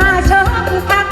มาชมกัน